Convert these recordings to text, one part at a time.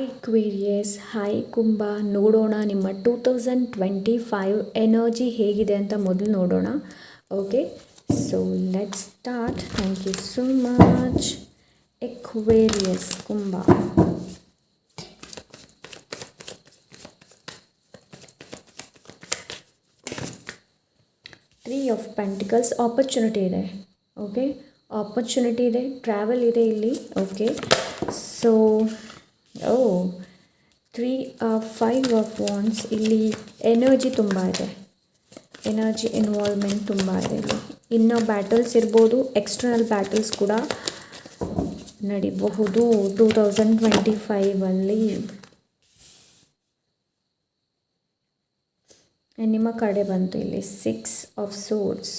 Hi ಕ್ವೀರಿಯಸ್ hi ಕುಂಭ ನೋಡೋಣ ನಿಮ್ಮ two thousand twenty five energy ಹೇಗಿದೆ ಅಂತ ಮೊದಲು ನೋಡೋಣ. Okay so let start thank you so much Aquarius Kumbha three of pentacles opportunity ಇದೆ. ಓಕೆ ಆಪರ್ಚುನಿಟಿ ಇದೆ. ಟ್ರಾವೆಲ್ ಇದೆ ಇಲ್ಲಿ. Okay so oh three five of wands ಇಲ್ಲಿ ಎನರ್ಜಿ ತುಂಬ ಇದೆ. ಎನರ್ಜಿ ಇನ್ವಾಲ್ವ್ಮೆಂಟ್ ತುಂಬ ಇದೆ ಇಲ್ಲಿ. ಇನ್ನೂ ಬ್ಯಾಟಲ್ಸ್ ಇರ್ಬೋದು. ಎಕ್ಸ್ಟರ್ನಲ್ ಬ್ಯಾಟಲ್ಸ್ ಕೂಡ ನಡಿಬಹುದು. ಟೂ ತೌಸಂಡ್ ಟ್ವೆಂಟಿ ಫೈವಲ್ಲಿ ನಿಮ್ಮ ಕಡೆ ಬಂತು ಇಲ್ಲಿ. Six of swords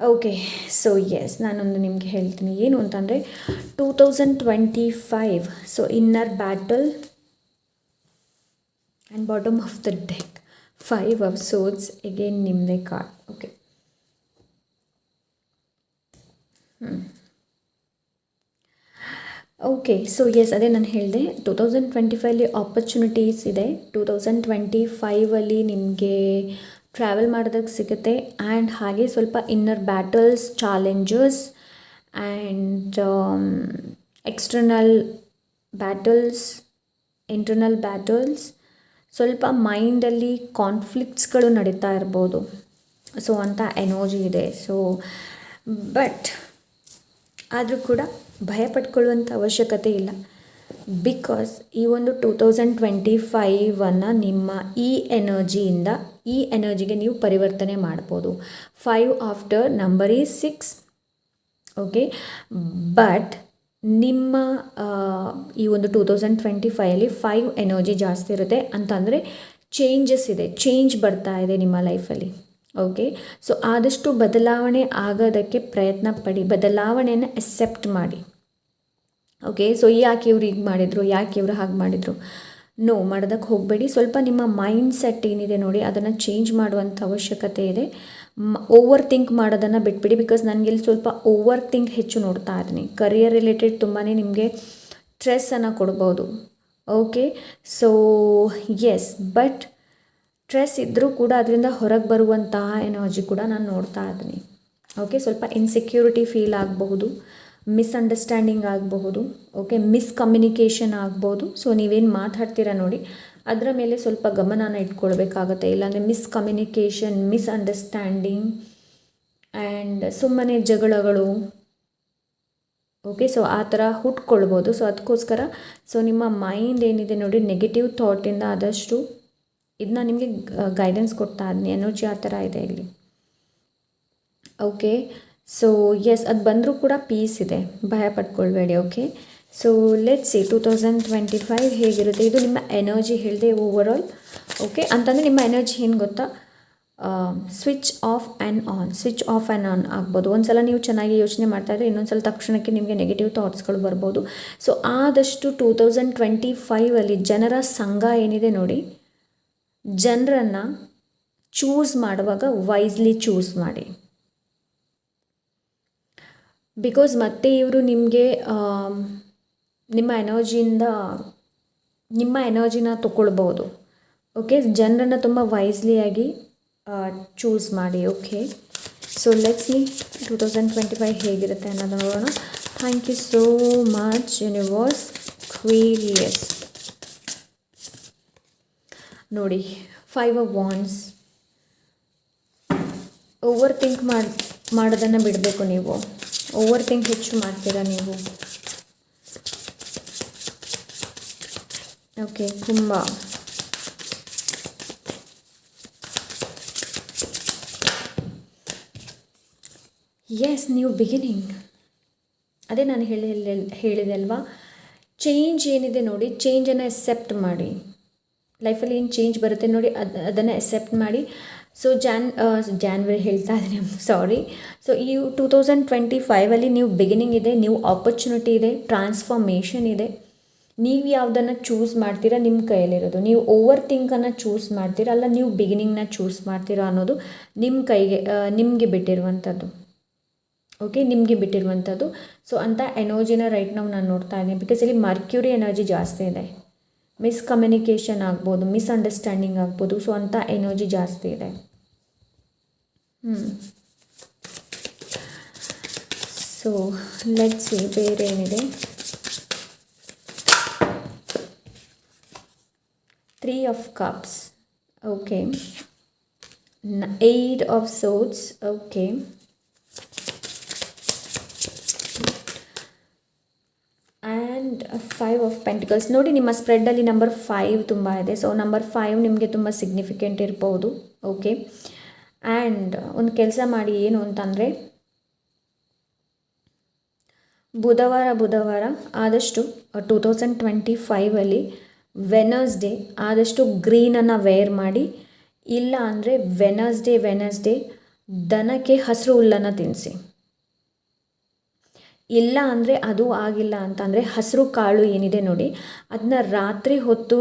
okay so yes ನಾನೊಂದು ನಿಮಗೆ ಹೇಳ್ತೀನಿ. ಏನು ಅಂತಂದರೆ two thousand twenty five so inner battle and bottom of the deck five of swords again ನಿಮ್ಮದೇ card okay okay so yes ಅದೇ ನಾನು ಹೇಳಿದೆ. ಟೂ ತೌಸಂಡ್ ಟ್ವೆಂಟಿ ಫೈವಲ್ಲಿ ಆಪರ್ಚುನಿಟೀಸ್ ಇದೆ. ಟೂ ತೌಸಂಡ್ ಟ್ವೆಂಟಿ ಫೈವಲ್ಲಿ ನಿಮಗೆ ಟ್ರಾವೆಲ್ ಮಾಡೋದಕ್ಕೆ ಸಿಗುತ್ತೆ. ಆ್ಯಂಡ್ ಹಾಗೆ ಸ್ವಲ್ಪ inner battles challenges and external battles internal battles ಸ್ವಲ್ಪ ಮೈಂಡಲ್ಲಿ ಕಾನ್ಫ್ಲಿಕ್ಟ್ಸ್ಗಳು ನಡೀತಾ ಇರ್ಬೋದು. ಸೊ ಅಂತ ಎನರ್ಜಿ ಇದೆ. ಸೊ ಬಟ್ ಆದರೂ ಕೂಡ ಭಯ ಪಟ್ಕೊಳ್ಳುವಂಥ ಅವಶ್ಯಕತೆ ಇಲ್ಲ. ಬಿಕಾಸ್ ಈ ಒಂದು ಟೂ ತೌಸಂಡ್ ಟ್ವೆಂಟಿ ಫೈವನ್ನು ನಿಮ್ಮ ಈ ಎನರ್ಜಿಯಿಂದ ಈ ಎನರ್ಜಿಗೆ ನೀವು ಪರಿವರ್ತನೆ ಮಾಡ್ಬೋದು. Five after number is six okay but ನಿಮ್ಮ ಈ ಒಂದು ಟೂ ತೌಸಂಡ್ ಟ್ವೆಂಟಿ ಫೈವಲ್ಲಿ ಫೈವ್ ಎನರ್ಜಿ ಜಾಸ್ತಿ ಇರುತ್ತೆ ಅಂತಂದರೆ ಚೇಂಜಸ್ ಇದೆ. ಚೇಂಜ್ ಬರ್ತಾ ಇದೆ ನಿಮ್ಮ ಲೈಫಲ್ಲಿ ಓಕೆ ಸೊ ಆದಷ್ಟು ಬದಲಾವಣೆ ಆಗೋದಕ್ಕೆ ಪ್ರಯತ್ನ ಪಡಿ. ಬದಲಾವಣೆಯನ್ನು ಎಕ್ಸೆಪ್ಟ್ ಮಾಡಿ. ಓಕೆ ಸೊ ಯಾಕೆ ಇವ್ರು ಹೀಗೆ ಮಾಡಿದರು? ಯಾಕೆ ಇವರು ಹಾಗೆ ಮಾಡಿದರು? ನೋ ಮಾಡೋದಕ್ಕೆ ಹೋಗಬೇಡಿ. ಸ್ವಲ್ಪ ನಿಮ್ಮ ಮೈಂಡ್ ಸೆಟ್ ಏನಿದೆ ನೋಡಿ, ಅದನ್ನು ಚೇಂಜ್ ಮಾಡುವಂಥ ಅವಶ್ಯಕತೆ ಇದೆ. ಓವರ್ ಥಿಂಕ್ ಮಾಡೋದನ್ನು ಬಿಟ್ಬಿಡಿ ಬಿಕಾಸ್ ನನಗೆ ಇಲ್ಲಿ ಸ್ವಲ್ಪ ಓವರ್ ಥಿಂಕ್ ಹೆಚ್ಚು ನೋಡ್ತಾ ಇದ್ದೀನಿ. ಕರಿಯರ್ ರಿಲೇಟೆಡ್ ತುಂಬಾ ನಿಮಗೆ ಸ್ಟ್ರೆಸ್ಸನ್ನು ಕೊಡ್ಬೋದು. Okay so yes but stress ಇದ್ದರೂ ಕೂಡ ಅದರಿಂದ ಹೊರಗೆ ಬರುವಂತಹ ಎನರ್ಜಿ ಕೂಡ ನಾನು ನೋಡ್ತಾ ಇದ್ದೀನಿ. ಓಕೆ ಸ್ವಲ್ಪ ಇನ್ಸೆಕ್ಯೂರಿಟಿ ಫೀಲ್ ಆಗಬಹುದು. ಮಿಸ್ಅಂಡರ್ಸ್ಟ್ಯಾಂಡಿಂಗ್ ಆಗಬಹುದು ಓಕೆ ಮಿಸ್ಕಮ್ಯುನಿಕೇಷನ್ ಆಗ್ಬೋದು ಸೊ ನೀವೇನು ಮಾತಾಡ್ತೀರಾ ನೋಡಿ, ಅದರ ಮೇಲೆ ಸ್ವಲ್ಪ ಗಮನನ ಇಟ್ಕೊಳ್ಬೇಕಾಗತ್ತೆ. ಇಲ್ಲಾಂದರೆ ಮಿಸ್ಕಮ್ಯುನಿಕೇಷನ್ ಮಿಸ್ಅಂಡರ್ಸ್ಟ್ಯಾಂಡಿಂಗ್ ಆ್ಯಂಡ್ ಸುಮ್ಮನೆ ಜಗಳಗಳು ಓಕೆ ಸೊ ಆ ಥರ ಹುಟ್ಕೊಳ್ಬೋದು ಸೊ ಅದಕ್ಕೋಸ್ಕರ ಸೊ ನಿಮ್ಮ ಮೈಂಡ್ ಏನಿದೆ ನೋಡಿ ನೆಗೆಟಿವ್ ಥಾಟಿಂದ ಆದಷ್ಟು ಇದನ್ನ ನಿಮಗೆ ಗೈಡೆನ್ಸ್ ಕೊಡ್ತಾ ಇದ್ದೀನಿ ಎನರ್ಜಿ ಆ ಥರ ಇದೆ ಇಲ್ಲಿ. ಓಕೆ ಸೊ ಎಸ್ ಅದು ಬಂದರೂ ಕೂಡ ಪೀಸ್ ಇದೆ. ಭಯ ಪಡ್ಕೊಳ್ಬೇಡಿ okay so let's see two thousand twenty five ಹೇಗಿರುತ್ತೆ? ಇದು ನಿಮ್ಮ ಎನರ್ಜಿ ಹೇಳಿದೆ ಓವರ್ ಆಲ್ ಓಕೆ ಅಂತಂದರೆ ನಿಮ್ಮ ಎನರ್ಜಿ ಏನು ಗೊತ್ತಾ? Switch off and on switch off and on ಆಗ್ಬೋದು. ಒಂದು ಸಲ ನೀವು ಚೆನ್ನಾಗಿ ಯೋಚನೆ ಮಾಡ್ತಾಯಿದ್ರೆ ಇನ್ನೊಂದು ಸಲ ತಕ್ಷಣಕ್ಕೆ ನಿಮಗೆ ನೆಗೆಟಿವ್ ಥಾಟ್ಸ್ಗಳು ಬರ್ಬೋದು. ಸೊ ಆದಷ್ಟು ಟೂ ತೌಸಂಡ್ ಟ್ವೆಂಟಿ ಫೈವಲ್ಲಿ ಜನರ ಸಂಘ ಏನಿದೆ ನೋಡಿ? ಜನರನ್ನು ಚೂಸ್ ಮಾಡುವಾಗ ವೈಸ್ಲಿ ಚೂಸ್ ಮಾಡಿ. ಬಿಕಾಸ್ ಮತ್ತೆ ಇವರು ನಿಮಗೆ ನಿಮ್ಮ ಎನರ್ಜಿಯಿಂದ, ನಿಮ್ಮ ಎನರ್ಜಿನ ತಗೊಳ್ಬೋದು ಓಕೆ ಜನರನ್ನು ತುಂಬ ವೈಸ್ಲಿಯಾಗಿ ಚೂಸ್ ಮಾಡಿ okay so let's me two thousand twenty five ಹೇಗಿರುತ್ತೆ ಅನ್ನೋದು ನೋಡೋಣ. Thank you so much universe Aquarius ನೋಡಿ five of wands overthink ಮಾಡಿ, ಮಾಡೋದನ್ನು ಬಿಡಬೇಕು ನೀವು. ಓವರ್ ಥಿಂಕ್ ಹೆಚ್ಚು ಮಾಡ್ತೀರಾ ನೀವು? ಓಕೆ ತುಂಬ ಎಸ್ ನ್ಯೂ ಬಿಗಿನಿಂಗ್ ಅದೇ ನಾನು ಹೇಳಿ ಹೇಳಿದೆ ಅಲ್ವಾ? ಚೇಂಜ್ ಏನಿದೆ ನೋಡಿ ಚೇಂಜನ್ನು ಎಕ್ಸೆಪ್ಟ್ ಮಾಡಿ. ಲೈಫಲ್ಲಿ ಏನು ಚೇಂಜ್ ಬರುತ್ತೆ ನೋಡಿ, ಅದು, ಅದನ್ನು ಎಕ್ಸೆಪ್ಟ್ ಮಾಡಿ. ಸೊ ಜಾನ್ ಜಾನ್ವರಿ ಹೇಳ್ತಾ ಇದ್ದೀನಿ ಸಾರಿ ಸೊ ಈ ಟೂ ತೌಸಂಡ್ ಟ್ವೆಂಟಿ ಫೈವಲ್ಲಿ ನೀವು ಬಿಗಿನಿಂಗ್ ಇದೆ ನೀವು ಆಪರ್ಚುನಿಟಿ ಇದೆ ಟ್ರಾನ್ಸ್ಫಾರ್ಮೇಷನ್ ಇದೆ. ನೀವು ಯಾವುದನ್ನು ಚೂಸ್ ಮಾಡ್ತೀರಾ ನಿಮ್ಮ ಕೈಯಲ್ಲಿರೋದು. ನೀವು ಓವರ್ ಥಿಂಕನ್ನು ಚೂಸ್ ಮಾಡ್ತೀರಾ, ಅಲ್ಲ ನೀವು ಬಿಗಿನಿಂಗ್ನ ಚೂಸ್ ಮಾಡ್ತೀರಾ ಅನ್ನೋದು ನಿಮ್ಮ ಕೈಗೆ ನಿಮಗೆ ಬಿಟ್ಟಿರುವಂಥದ್ದು ಓಕೆ ನಿಮಗೆ ಬಿಟ್ಟಿರುವಂಥದ್ದು ಸೊ ಅಂಥ ಎನರ್ಜಿನ ರೈಟ್ ನಾವು ನಾನು ನೋಡ್ತಾ ಇದ್ದೀನಿ. ಬಿಕಾಸ್ ಇಲ್ಲಿ ಮರ್ಕ್ಯೂರಿ ಎನರ್ಜಿ ಜಾಸ್ತಿ ಇದೆ. ಮಿಸ್ಕಮ್ಯುನಿಕೇಷನ್ ಆಗ್ಬೋದು ಮಿಸ್ಅಂಡರ್ಸ್ಟ್ಯಾಂಡಿಂಗ್ ಆಗ್ಬೋದು. ಸೊ ಅಂಥ ಎನರ್ಜಿ ಜಾಸ್ತಿ ಇದೆ. ಸೊ ಲೆಟ್ಸಿ ಬೇರೆ ಏನಿದೆ? Three of cups okay eight of swords okay and five of pentacles ನೋಡಿ, ನಿಮ್ಮ ಸ್ಪ್ರೆಡ್ಡಲ್ಲಿ ನಂಬರ್ ಫೈವ್ ತುಂಬ ಇದೆ. ಸೊ ನಂಬರ್ ಫೈವ್ ನಿಮಗೆ ತುಂಬ ಸಿಗ್ನಿಫಿಕೆಂಟ್ ಇರ್ಬೋದು. ಓಕೆ ಆ್ಯಂಡ್ ಒಂದು ಕೆಲಸ ಮಾಡಿ ಏನು ಅಂತಂದರೆ, ಬುಧವಾರ ಬುಧವಾರ ಆದಷ್ಟು ಟೂ ತೌಸಂಡ್ ಟ್ವೆಂಟಿ ಫೈವಲ್ಲಿ ವೆನಸ್ಡೇ ಆದಷ್ಟು ಗ್ರೀನನ್ನು ವೇರ್ ಮಾಡಿ, ಇಲ್ಲ ಅಂದರೆ ವೆನಸ್ಡೇ ವೆನಸ್ಡೇ ದನಕ್ಕೆ ಹಸಿರು ಹುಲ್ಲನ್ನು ತಿನ್ನಿಸಿ. ಇಲ್ಲ ಅಂದರೆ ಅದು ಆಗಿಲ್ಲ ಅಂತಂದರೆ ಹಸಿರು ಕಾಳು ಏನಿದೆ ನೋಡಿ, ಅದನ್ನ ರಾತ್ರಿ ಹೊತ್ತು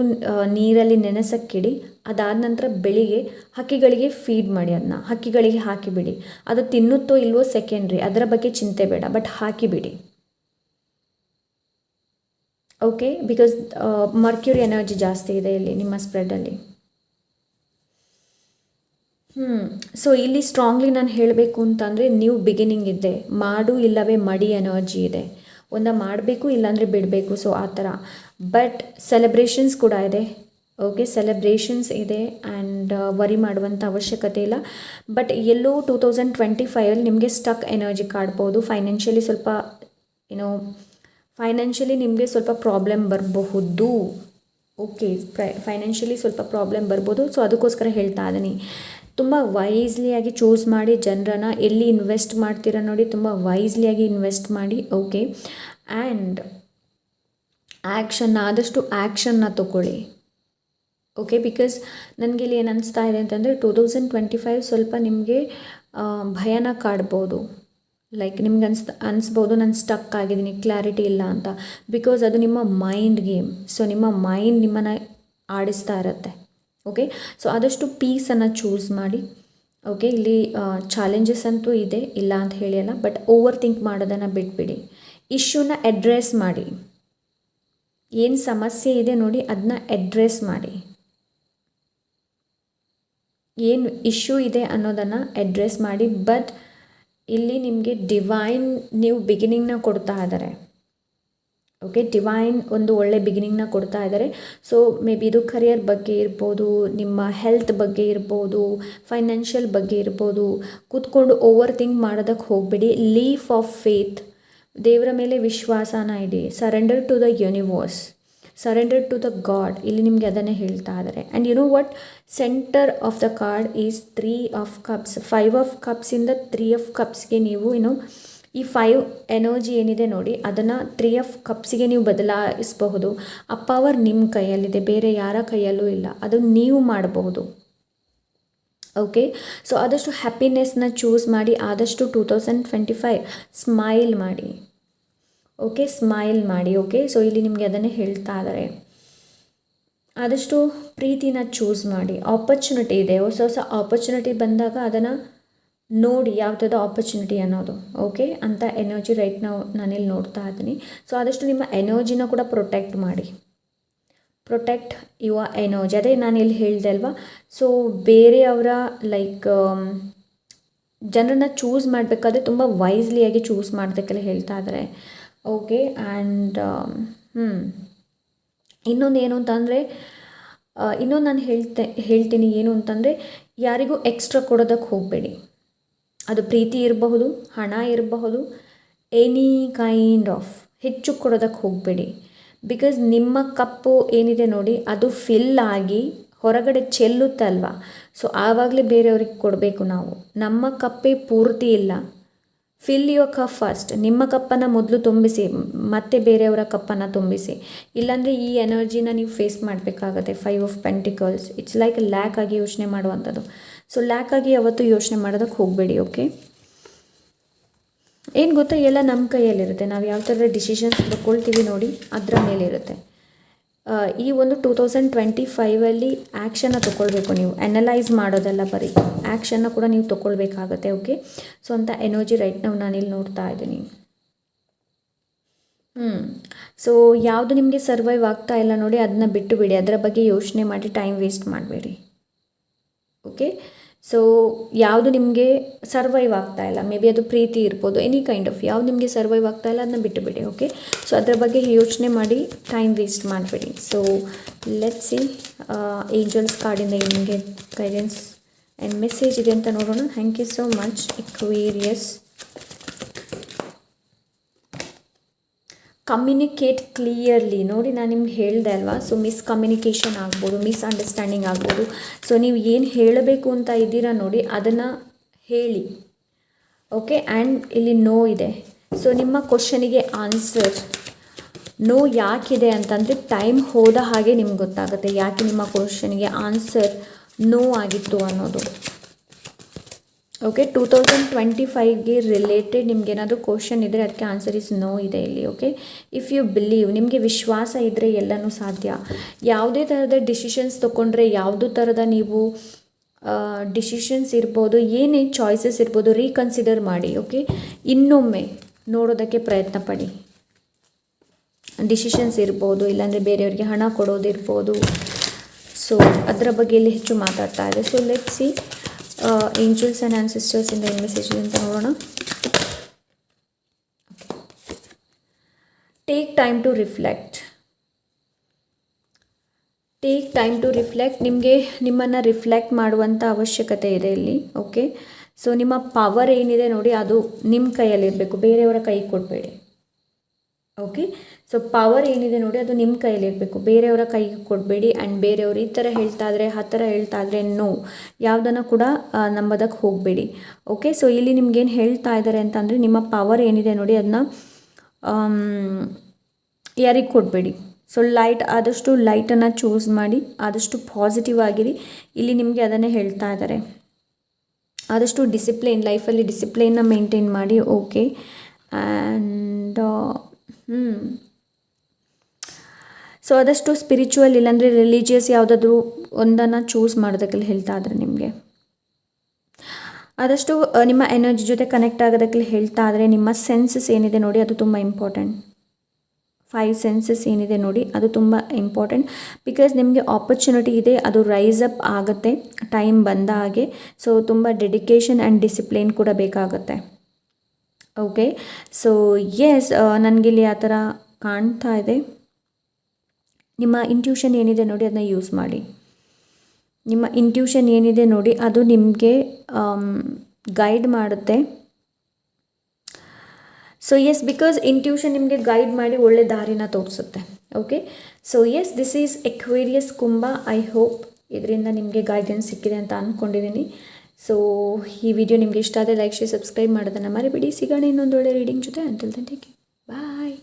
ನೀರಲ್ಲಿ ನೆನೆಸಕ್ಕಿಡಿ ಅದಾದ ನಂತರ ಬೆಳಿಗ್ಗೆ ಹಕ್ಕಿಗಳಿಗೆ ಫೀಡ್ ಮಾಡಿ ಅದನ್ನ ಹಕ್ಕಿಗಳಿಗೆ ಹಾಕಿಬಿಡಿ. ಅದು ತಿನ್ನುತ್ತೋ ಇಲ್ವೋ ಸೆಕೆಂಡ್ರಿ ಅದರ ಬಗ್ಗೆ ಚಿಂತೆ ಬೇಡ. ಬಟ್ ಹಾಕಿಬಿಡಿ. ಓಕೆ ಬಿಕಾಸ್ ಮರ್ಕ್ಯೂರಿ ಎನರ್ಜಿ ಜಾಸ್ತಿ ಇದೆ ಇಲ್ಲಿ ನಿಮ್ಮ ಸ್ಪ್ರೆಡಲ್ಲಿ ಹ್ಞೂ ಸೊ ಇಲ್ಲಿ ಸ್ಟ್ರಾಂಗ್ಲಿ ನಾನು ಹೇಳಬೇಕು ಅಂತಂದರೆ ನ್ಯೂ ಬಿಗಿನಿಂಗ್ ಇದೆ. ಮಾಡು ಇಲ್ಲವೇ ಮಡಿ ಎನರ್ಜಿ ಇದೆ. ಒಂದ ಮಾಡಬೇಕು ಇಲ್ಲಾಂದರೆ ಬಿಡಬೇಕು. ಸೊ ಆ ಥರ. ಬಟ್ ಸೆಲೆಬ್ರೇಷನ್ಸ್ ಕೂಡ ಇದೆ. ಓಕೆ ಸೆಲೆಬ್ರೇಷನ್ಸ್ ಇದೆ ಆ್ಯಂಡ್ ವರಿ ಮಾಡುವಂಥ ಅವಶ್ಯಕತೆ ಇಲ್ಲ. ಬಟ್ ಎಲ್ಲೋ ಟೂ ತೌಸಂಡ್ ಟ್ವೆಂಟಿ ಫೈವಲ್ಲಿ ನಿಮಗೆ ಸ್ಟಕ್ ಎನರ್ಜಿ ಕಾಡ್ಬೋದು ಫೈನಾನ್ಷಿಯಲಿ ಸ್ವಲ್ಪ ಏನೋ ಫೈನಾನ್ಷಿಯಲಿ ನಿಮಗೆ ಸ್ವಲ್ಪ ಪ್ರಾಬ್ಲಮ್ ಬರಬಹುದು. ಓಕೆ ಫೈನಾನ್ಷಿಯಲಿ ಸ್ವಲ್ಪ ಪ್ರಾಬ್ಲಮ್ ಬರ್ಬೋದು. ಸೊ ಅದಕ್ಕೋಸ್ಕರ ಹೇಳ್ತಾ ಇದ್ದೀನಿ ತುಂಬ ವೈಸ್ಲಿಯಾಗಿ ಚೂಸ್ ಮಾಡಿ ಜನರನ್ನ ಎಲ್ಲಿ ಇನ್ವೆಸ್ಟ್ ಮಾಡ್ತೀರಾ ನೋಡಿ ತುಂಬ ವೈಸ್ಲಿಯಾಗಿ ಇನ್ವೆಸ್ಟ್ ಮಾಡಿ ಓಕೆ ಆ್ಯಂಡ್ ಆ್ಯಕ್ಷನ್ ಆದಷ್ಟು ಆ್ಯಕ್ಷನ್ನ ತಗೊಳ್ಳಿ. ಓಕೆ ಬಿಕಾಸ್ ನನಗೆ ಇಲ್ಲಿ ಏನು ಅನಿಸ್ತಾ ಇದೆ ಅಂತಂದರೆ ಟೂ ತೌಸಂಡ್ ಟ್ವೆಂಟಿ ಫೈವ್ ಸ್ವಲ್ಪ ನಿಮಗೆ ಭಯನ ಕಾಡ್ಬೋದು. ಲೈಕ್ ನಿಮ್ಗೆ ಅನ್ಸ್ ಅನಿಸ್ಬೋದು ನಾನು ಸ್ಟಕ್ ಆಗಿದ್ದೀನಿ ಕ್ಲಾರಿಟಿ ಇಲ್ಲ ಅಂತ. ಬಿಕಾಸ್ ಅದು ನಿಮ್ಮ ಮೈಂಡ್ ಗೇಮ್ ಸೊ ನಿಮ್ಮ ಮೈಂಡ್ ನಿಮ್ಮನ್ನು ಆಡಿಸ್ತಾ ಇರುತ್ತೆ. ಓಕೆ ಸೊ ಆದಷ್ಟು ಪೀಸನ್ನು ಚೂಸ್ ಮಾಡಿ. ಓಕೆ ಇಲ್ಲಿ ಚಾಲೆಂಜಸ್ ಅಂತೂ ಇದೆ, ಇಲ್ಲ ಅಂತ ಹೇಳಿಯಲ್ಲ ಬಟ್ ಓವರ್ ಥಿಂಕ್ ಮಾಡೋದನ್ನು ಬಿಟ್ಬಿಡಿ. ಇಶ್ಯೂನ ಅಡ್ರೆಸ್ ಮಾಡಿ. ಏನು ಸಮಸ್ಯೆ ಇದೆ ನೋಡಿ ಅದನ್ನ ಅಡ್ರೆಸ್ ಮಾಡಿ. ಏನು ಇಶ್ಯೂ ಇದೆ ಅನ್ನೋದನ್ನು ಅಡ್ರೆಸ್ ಮಾಡಿ ಬಟ್ ಇಲ್ಲಿ ನಿಮಗೆ ಡಿವೈನ್ ನೀವು ಬಿಗಿನಿಂಗ್ನ ಕೊಡ್ತಾ ಇದ್ದಾರೆ ಓಕೆ ಡಿವೈನ್ ಒಂದು ಒಳ್ಳೆ ಬಿಗಿನಿಂಗ್ನ ಕೊಡ್ತಾ ಇದ್ದಾರೆ ಸೊ ಮೇ ಬಿ ಇದು ಕರಿಯರ್ ಬಗ್ಗೆ ಇರ್ಬೋದು, ನಿಮ್ಮ ಹೆಲ್ತ್ ಬಗ್ಗೆ ಇರ್ಬೋದು ಫೈನಾನ್ಷಿಯಲ್ ಬಗ್ಗೆ ಇರ್ಬೋದು, ಕೂತ್ಕೊಂಡು ಓವರ್ ಥಿಂಕ್ ಮಾಡೋದಕ್ಕೆ ಹೋಗಬೇಡಿ. ಲೀಫ್ ಆಫ್ ಫೇತ್ ದೇವರ ಮೇಲೆ ವಿಶ್ವಾಸನ ಇಡಿ. Surrender to the universe surrender to the god ಇಲ್ಲಿ ನಿಮಗೆ ಅದನ್ನೇ ಹೇಳ್ತಾ ಇದ್ದಾರೆ. And you know what center of the card is three of cups five of ಕಪ್ಸಿಂದ three of ಕಪ್ಸ್ಗೆ ನೀವು ಏನು ಈ ಫೈವ್ ಎನರ್ಜಿ ಏನಿದೆ ನೋಡಿ, ಅದನ್ನು ತ್ರೀ ಆಫ್ ಕಪ್ಸಿಗೆ ನೀವು ಬದಲಾಯಿಸಬಹುದು. ಆ ಪವರ್ ನಿಮ್ಮ ಕೈಯಲ್ಲಿದೆ, ಬೇರೆ ಯಾರ ಕೈಯಲ್ಲೂ ಇಲ್ಲ. ಅದು ನೀವು ಮಾಡಬಹುದು. ಓಕೆ ಸೊ ಆದಷ್ಟು ಹ್ಯಾಪಿನೆಸ್ನ ಚೂಸ್ ಮಾಡಿ, ಆದಷ್ಟು two thousand twenty five smile ಮಾಡಿ. ಓಕೆ, ಸ್ಮೈಲ್ ಮಾಡಿ, ಓಕೆ? ಸೊ ಇಲ್ಲಿ ನಿಮಗೆ ಅದನ್ನೇ ಹೇಳ್ತಾ ಇದ್ದಾರೆ ಆದಷ್ಟು ಪ್ರೀತಿನ ಚೂಸ್ ಮಾಡಿ. ಆಪರ್ಚುನಿಟಿ ಇದೆ. ಹೊಸ ಹೊಸ ಆಪರ್ಚುನಿಟಿ ಬಂದಾಗ ಅದನ್ನು ನೋಡಿ ಯಾವುದಾದ್ರು ಆಪರ್ಚುನಿಟಿ ಅನ್ನೋದು, ಓಕೆ? ಅಂತ ಎನರ್ಜಿ ರೈಟ್ ನಾವು ನಾನಿಲ್ಲಿ ನೋಡ್ತಾ ಇದ್ದೀನಿ. ಸೊ ಆದಷ್ಟು ನಿಮ್ಮ ಎನರ್ಜಿನ ಕೂಡ ಪ್ರೊಟೆಕ್ಟ್ ಮಾಡಿ. ಪ್ರೊಟೆಕ್ಟ್ ಯುವ ಎನರ್ಜಿ ಅದೇ ನಾನು ಇಲ್ಲಿ ಹೇಳಿದೆ ಅಲ್ವಾ? ಸೊ ಬೇರೆಯವರ ಲೈಕ್ ಜನರನ್ನ ಚೂಸ್ ಮಾಡಬೇಕಾದ್ರೆ ತುಂಬ ವೈಸ್ಲಿಯಾಗಿ ಚೂಸ್ ಮಾಡೋದಕ್ಕೆಲ್ಲ ಹೇಳ್ತಾ ಇದ್ದಾರೆ ಓಕೆ ಆ್ಯಂಡ್ ಹ್ಞೂ ಇನ್ನೊಂದು ಏನು ಅಂತಂದರೆ ಇನ್ನೊಂದು ನಾನು ಹೇಳ್ತೆ, ಹೇಳ್ತೀನಿ ಏನು ಅಂತಂದರೆ, ಯಾರಿಗೂ ಎಕ್ಸ್ಟ್ರಾ ಕೊಡೋದಕ್ಕೆ ಹೋಗಬೇಡಿ. ಅದು ಪ್ರೀತಿ ಇರಬಹುದು, ಹಣ ಇರಬಹುದು ಎನಿ ಕೈಂಡ್ ಆಫ್ ಹೆಚ್ಚು ಕೊಡೋದಕ್ಕೆ ಹೋಗಬೇಡಿ. ಬಿಕಾಸ್ ನಿಮ್ಮ ಕಪ್ಪು ಏನಿದೆ ನೋಡಿ, ಅದು ಫಿಲ್ ಆಗಿ ಹೊರಗಡೆ ಚೆಲ್ಲುತ್ತಲ್ವ? ಸೊ ಆವಾಗಲೇ ಬೇರೆಯವ್ರಿಗೆ ಕೊಡಬೇಕು ನಾವು. ನಮ್ಮ ಕಪ್ಪೇ ಪೂರ್ತಿ ಇಲ್ಲ. ಫಿಲ್ ಯುವರ್ ಕಪ್ ಫಸ್ಟ್ ನಿಮ್ಮ ಕಪ್ಪನ್ನು ಮೊದಲು ತುಂಬಿಸಿ, ಮತ್ತೆ ಬೇರೆಯವರ ಕಪ್ಪನ್ನು ತುಂಬಿಸಿ. ಇಲ್ಲಾಂದರೆ ಈ ಎನರ್ಜಿನ ನೀವು ಫೇಸ್ ಮಾಡಬೇಕಾಗತ್ತೆ. Five of pentacles it's like lack ಆಗಿ ಯೋಚನೆ ಮಾಡುವಂಥದ್ದು. ಸೊ ಲ್ಯಾಕ್ ಆಗಿ ಯಾವತ್ತೂ ಯೋಚನೆ ಮಾಡೋದಕ್ಕೆ ಹೋಗಬೇಡಿ ಓಕೆ ಏನು ಗೊತ್ತಾ? ಎಲ್ಲ ನಮ್ಮ ಕೈಯಲ್ಲಿರುತ್ತೆ. ನಾವು ಯಾವ ಥರ ಡಿಸಿಷನ್ಸ್ ತಗೊಳ್ತೀವಿ ನೋಡಿ, ಅದರ ಮೇಲಿರುತ್ತೆ. ಈ ಒಂದು ಟೂ ತೌಸಂಡ್ ಟ್ವೆಂಟಿ ಫೈವಲ್ಲಿ ಆ್ಯಕ್ಷನ್ನ ತೊಗೊಳ್ಬೇಕು ನೀವು. ಅನಲೈಸ್ ಮಾಡೋದಲ್ಲ ಬರೀ. ಆ್ಯಕ್ಷನ್ನ ಕೂಡ ನೀವು ತೊಗೊಳ್ಬೇಕಾಗತ್ತೆ ಓಕೆ ಸೊ ಅಂತ ಎನರ್ಜಿ ರೈಟ್ ನಾವು ನಾನಿಲ್ಲಿ ನೋಡ್ತಾ ಇದ್ದೀನಿ. ಹ್ಞೂ ಸೊ ಯಾವುದು ನಿಮಗೆ ಸರ್ವೈವ್ ಆಗ್ತಾ ಇಲ್ಲ ನೋಡಿ ಅದನ್ನ ಬಿಟ್ಟು ಬಿಡಿ. ಅದರ ಬಗ್ಗೆ ಯೋಚನೆ ಮಾಡಿ ಟೈಮ್ ವೇಸ್ಟ್ ಮಾಡಬೇಡಿ. ಓಕೆ ಸೊ ಯಾವುದು ನಿಮಗೆ ಸರ್ವೈವ್ ಆಗ್ತಾ ಇಲ್ಲ? ಮೇ ಬಿ ಅದು ಪ್ರೀತಿ ಇರ್ಬೋದು ಎನಿ ಕೈಂಡ್ ಆಫ್ ಯಾವ್ದು ನಿಮಗೆ ಸರ್ವೈವ್ ಆಗ್ತಾ ಇಲ್ಲ ಅದನ್ನ ಬಿಟ್ಟುಬಿಡಿ ಓಕೆ ಸೊ ಅದರ ಬಗ್ಗೆ ಯೋಚನೆ ಮಾಡಿ ಟೈಮ್ ವೇಸ್ಟ್ ಮಾಡಬೇಡಿ. ಸೊ ಲೆಟ್ಸ್ ಸಿ ಏಂಜಲ್ಸ್ ಕಾರ್ಡಿಂದ ನಿಮಗೆ ಗೈಡೆನ್ಸ್ ಆ್ಯಂಡ್ ಮೆಸೇಜ್ ಇದೆ ಅಂತ ನೋಡೋಣ. Thank you so much Aquarius communicate clearly ನೋಡಿ, ನಾನು ನಿಮ್ಗೆ ಹೇಳಿದೆ ಅಲ್ವಾ? ಸೊ ಮಿಸ್ಕಮ್ಯುನಿಕೇಷನ್ ಆಗ್ಬೋದು ಮಿಸ್ಅಂಡರ್ಸ್ಟ್ಯಾಂಡಿಂಗ್ ಆಗ್ಬೋದು. ಸೊ ನೀವು ಏನು ಹೇಳಬೇಕು ಅಂತ ಇದ್ದೀರಾ ನೋಡಿ, ಅದನ್ನು ಹೇಳಿ. ಓಕೆ ಆ್ಯಂಡ್ ಇಲ್ಲಿ ನೋ ಇದೆ. ಸೊ ನಿಮ್ಮ ಕ್ವಶನಿಗೆ ಆನ್ಸರ್ ನೋ ಯಾಕಿದೆ ಅಂತಂದರೆ ಟೈಮ್ ಹೋದ ಹಾಗೆ ನಿಮ್ಗೆ ಗೊತ್ತಾಗುತ್ತೆ ಯಾಕೆ ನಿಮ್ಮ ಕ್ವಶನಿಗೆ ಆನ್ಸರ್ ನೋ ಆಗಿತ್ತು ಅನ್ನೋದು. ಓಕೆ ಟೂ ತೌಸಂಡ್ ಟ್ವೆಂಟಿ ಫೈವ್ಗೆ ರಿಲೇಟೆಡ್ ನಿಮ್ಗೆ ಏನಾದರೂ ಕ್ವಶನ್ ಇದ್ದರೆ ಅದಕ್ಕೆ ಆನ್ಸರ್ ಇಸ್ ನೋ ಇದೆ ಇಲ್ಲಿ ಓಕೆ ಇಫ್ ಯು ಬಿಲೀವ್ ನಿಮಗೆ ವಿಶ್ವಾಸ ಇದ್ದರೆ ಎಲ್ಲನೂ ಸಾಧ್ಯ. ಯಾವುದೇ ಥರದ ಡಿಸಿಷನ್ಸ್ ತೊಗೊಂಡ್ರೆ ಯಾವುದೋ ಥರದ ನೀವು ಡಿಸಿಷನ್ಸ್ ಇರ್ಬೋದು, ಏನೇ ಚಾಯ್ಸಸ್ ಇರ್ಬೋದು ರೀಕನ್ಸಿಡರ್ ಮಾಡಿ ಓಕೆ ಇನ್ನೊಮ್ಮೆ ನೋಡೋದಕ್ಕೆ ಪ್ರಯತ್ನ ಪಡಿ. ಡಿಸಿಷನ್ಸ್ ಇರ್ಬೋದು, ಇಲ್ಲಾಂದರೆ ಬೇರೆಯವ್ರಿಗೆ ಹಣ ಕೊಡೋದಿರ್ಬೋದು. ಸೊ ಅದರ ಬಗ್ಗೆ ಇಲ್ಲಿ ಹೆಚ್ಚು ಮಾತಾಡ್ತಾ ಇದೆ so let see angels and ಆನ್ಸಿಸ್ಟರ್ಸಿಂದ ಏನು ಮೆಸೇಜ್ ಅಂತ ನೋಡೋಣ. Take time to reflect take time to reflect ನಿಮಗೆ ನಿಮ್ಮನ್ನು ರಿಫ್ಲೆಕ್ಟ್ ಮಾಡುವಂಥ ಅವಶ್ಯಕತೆ ಇದೆ ಇಲ್ಲಿ. ಓಕೆ ಸೊ ನಿಮ್ಮ ಪವರ್ ಏನಿದೆ ನೋಡಿ, ಅದು ನಿಮ್ಮ ಕೈಯಲ್ಲಿರಬೇಕು. ಬೇರೆಯವರ ಕೈ ಕೊಡಬೇಡಿ. ಓಕೆ ಸೊ ಪವರ್ ಏನಿದೆ ನೋಡಿ, ಅದು ನಿಮ್ಮ ಕೈಯಲ್ಲಿರಬೇಕು. ಬೇರೆಯವರ ಕೈಗೆ ಕೊಡಬೇಡಿ ಆ್ಯಂಡ್ ಬೇರೆಯವರು ಈ ಥರ ಹೇಳ್ತಾ ಇದ್ರೆ, ಆ ಥರ ಹೇಳ್ತಾ ಇದ್ರೆ ನೋ ಯಾವುದನ್ನು ಕೂಡ ನಂಬೋದಕ್ಕೆ ಹೋಗಬೇಡಿ. ಓಕೆ ಸೊ ಇಲ್ಲಿ ನಿಮ್ಗೇನು ಹೇಳ್ತಾ ಇದ್ದಾರೆ ಅಂತಂದರೆ, ನಿಮ್ಮ ಪವರ್ ಏನಿದೆ ನೋಡಿ ಅದನ್ನ ಯಾರಿಗೆ ಕೊಡಬೇಡಿ. ಸೊ ಲೈಟ್ ಆದಷ್ಟು ಲೈಟನ್ನು ಚೂಸ್ ಮಾಡಿ, ಆದಷ್ಟು ಪಾಸಿಟಿವ್ ಆಗಿರಿ. ಇಲ್ಲಿ ನಿಮಗೆ ಅದನ್ನೇ ಹೇಳ್ತಾ ಇದ್ದಾರೆ ಆದಷ್ಟು ಡಿಸಿಪ್ಲಿನ್ ಲೈಫಲ್ಲಿ ಡಿಸಿಪ್ಲಿನ್ನ ಮೇಂಟೈನ್ ಮಾಡಿ ಓಕೆ ಆ್ಯಂಡ್ ಹ್ಞೂ ಸೊ ಆದಷ್ಟು ಸ್ಪಿರಿಚುವಲ್ ಇಲ್ಲಾಂದರೆ ರಿಲಿಜಿಯಸ್ ಯಾವುದಾದ್ರೂ ಒಂದನ್ನು ಚೂಸ್ ಮಾಡೋದಕ್ಕೆ ಹೇಳ್ತಾ ಇದ್ರೆ ನಿಮಗೆ. ಆದಷ್ಟು ನಿಮ್ಮ ಎನರ್ಜಿ ಜೊತೆ ಕನೆಕ್ಟ್ ಆಗೋದಕ್ಕೆ ಹೇಳ್ತಾ ಆದರೆ ನಿಮ್ಮ ಸೆನ್ಸಸ್ ಏನಿದೆ ನೋಡಿ ಅದು ತುಂಬ ಇಂಪಾರ್ಟೆಂಟ್ ಫೈವ್ ಸೆನ್ಸಸ್ ಏನಿದೆ ನೋಡಿ ಅದು ತುಂಬ ಇಂಪಾರ್ಟೆಂಟ್ ಬಿಕಾಸ್ ನಿಮಗೆ ಆಪರ್ಚುನಿಟಿ ಇದೆ, ಅದು ರೈಸ್ ಅಪ್ ಆಗುತ್ತೆ ಟೈಮ್ ಬಂದ ಹಾಗೆ. ಸೊ ತುಂಬ ಡೆಡಿಕೇಶನ್ ಆ್ಯಂಡ್ ಡಿಸಿಪ್ಲಿನ್ ಕೂಡ ಬೇಕಾಗುತ್ತೆ. ಓಕೆ ಸೊ ಎಸ್ ನನಗಿಲ್ಲಿ ಆ ಥರ ಕಾಣ್ತಾ ಇದೆ. ನಿಮ್ಮ ಇಂಟ್ಯೂಷನ್ ಏನಿದೆ ನೋಡಿ ಅದನ್ನ ಯೂಸ್ ಮಾಡಿ. ನಿಮ್ಮ ಇಂಟ್ಯೂಷನ್ ಏನಿದೆ ನೋಡಿ ಅದು ನಿಮಗೆ ಗೈಡ್ ಮಾಡುತ್ತೆ. ಸೊ ಎಸ್ ಬಿಕಾಸ್ ಇಂಟ್ಯೂಷನ್ ನಿಮಗೆ ಗೈಡ್ ಮಾಡಿ ಒಳ್ಳೆ ದಾರಿನ ತೋರಿಸುತ್ತೆ. Okay so yes this is Aquarius Kumbha I hope ಇದರಿಂದ ನಿಮಗೆ ಗೈಡೆನ್ಸ್ ಸಿಕ್ಕಿದೆ ಅಂತ ಅಂದ್ಕೊಂಡಿದ್ದೀನಿ ಸೊ ಈ ವಿಡಿಯೋ ನಿಮಗೆ ಇಷ್ಟ ಆದರೆ ಲೈಕ್ ಶೇರ್ ಸಬ್ಸ್ಕ್ರೈಬ್ ಮಾಡೋದನ್ನು ಮರಿಬೇಡಿ. ಸಿಗೋಣ ಇನ್ನೊಂದು ಒಳ್ಳೆ ರೀಡಿಂಗ್ ಜೊತೆ. ಅಂತಿಲ್ ಟೇಕ್ ಬಾಯ್